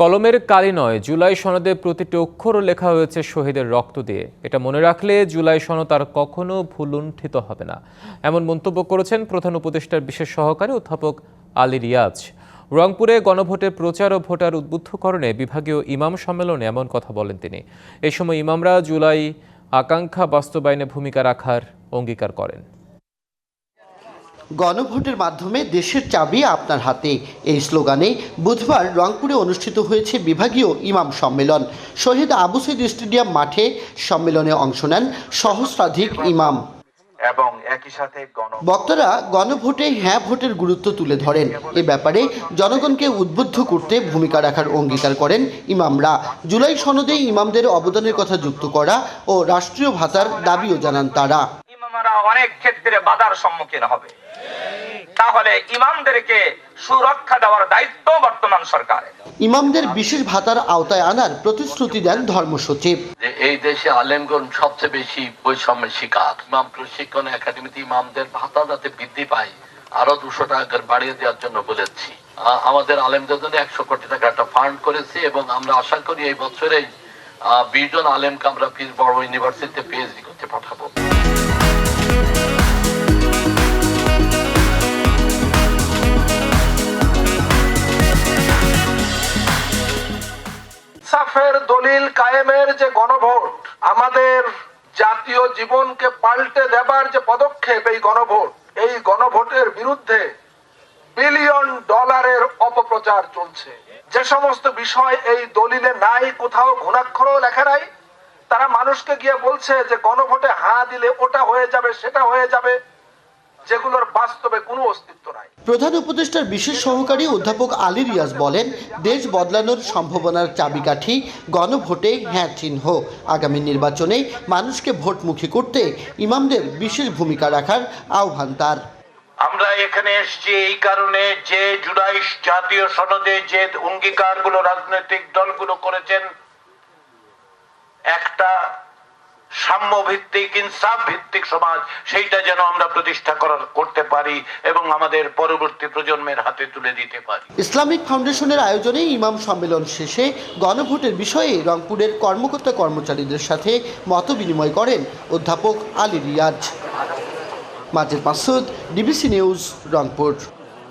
কলমের কালি নয়, জুলাই সনদে প্রতিটি অক্ষরও লেখা হয়েছে শহীদের রক্ত দিয়ে। এটা মনে রাখলে জুলাই সনদ আর কখনো ভুলুণ্ঠিত হবে না। এমন মন্তব্য করেছেন প্রধান উপদেষ্টার বিশেষ সহকারী অধ্যাপক আলী রিয়াজ। রংপুরে গণভোটের প্রচার ও ভোটার উদ্বুদ্ধকরণে বিভাগীয় ইমাম সম্মেলনে এমন কথা বলেন তিনি। এই সময় ইমামরা জুলাই আকাঙ্ক্ষা বাস্তবায়নে ভূমিকা রাখার অঙ্গীকার করেন। গণভোটের মাধ্যমে দেশের চাবি আপনার হাতে। এই স্লোগানে বুধবার রংপুরে অনুষ্ঠিত হয়েছে বিভাগীয় ইমাম সম্মেলন। শহীদ আবু সৈদ স্টেডিয়াম মাঠে সম্মেলনে অংশ নেন সহস্রাধিক ইমাম। এবং একই সাথে বক্তারা গণভোটে হ্যাঁ ভোটের গুরুত্ব তুলে ধরেন। এ ব্যাপারে জনগণকে উদ্বুদ্ধ করতে ভূমিকা রাখার অঙ্গীকার করেন ইমামরা। জুলাই সনদে ইমামদের অবদানের কথা যুক্ত করা ও রাষ্ট্রীয় ভাতার দাবিও জানান তারা। অনেক ক্ষেত্রে বাধার সম্মুখীন হবে। তাহলে ইমামদেরকে সুরক্ষা দেওয়ার দায়িত্ব বর্তমান সরকারের। ইমামদের বিশেষ ভাতার আওতায় আনার প্রতিশ্রুতি দেন ধর্মসচিব যে এই দেশে আলেমগণ সবচেয়ে বেশি বৈষম্যের শিকার। ইমাম প্রশিক্ষণ একাডেমিতে ইমামদের ভাতা যাতে বৃদ্ধি পায় আরও দুশো টাকা বাড়িয়ে দেওয়ার জন্য বলেছি। আমাদের আলেমদের জন্য একশো কোটি টাকা একটা ফান্ড করেছি এবং আমরা আশা করি এই বছরেই বিশ জন আলেমকে আমরা বড় ইউনিভার্সিটিতে পিএইচডি করতে পাঠাবো। সাফের দলিল কায়েমের যে গণভোট, আমাদের জাতীয় জীবনকে পাল্টে দেবার যে পদক্ষেপ এই গণভোট, এই গণভোটের বিরুদ্ধে বিলিয়ন ডলারের অপপ্রচার চলছে। যে সমস্ত বিষয় এই দলিলে নাই, কোথাও ঘুণাক্ষরও লেখা নাই, তারা মানুষকে গিয়ে বলছে যে গণভোটে হা দিলে ওটা হয়ে যাবে, সেটা হয়ে যাবে। যেগুলোর বাস্তবে কোনো অস্তিত্ব নাই। প্রধান উপদেষ্টার বিশেষ সহকারী অধ্যাপক আলী রিয়াজ বলেন দেশ বদলানোর সম্ভাবনার চাবিকাঠি গণভোটে হ্যাঁ চিহ্ন। আগামী নির্বাচনে মানুষকে ভোটমুখী করতে ইমামদের বিশেষ ভূমিকা রাখার আহ্বান তার। আমরা এখানে এসেছি এই কারণে যে জুলাই জাতীয় সনদে যে অঙ্গীকারগুলো রাজনৈতিক দলগুলো করেছেন একটা সাম্য ভিত্তিক ইনসাফ ভিত্তিক সমাজ, সেইটা যেন আমরা প্রতিষ্ঠা করার, করতে পারি এবং আমাদের পরবর্তী প্রজন্মের হাতে তুলে দিতে পারি। ইসলামিক ফাউন্ডেশনের আয়োজনে ইমাম সম্মেলন শেষে গণভোটের বিষয়ে রংপুরের কর্মকর্তা কর্মচারীদের সাথে মত বিনিময় করেন অধ্যাপক Ali Riaz. Majed Masud, DBC news, Rangpur.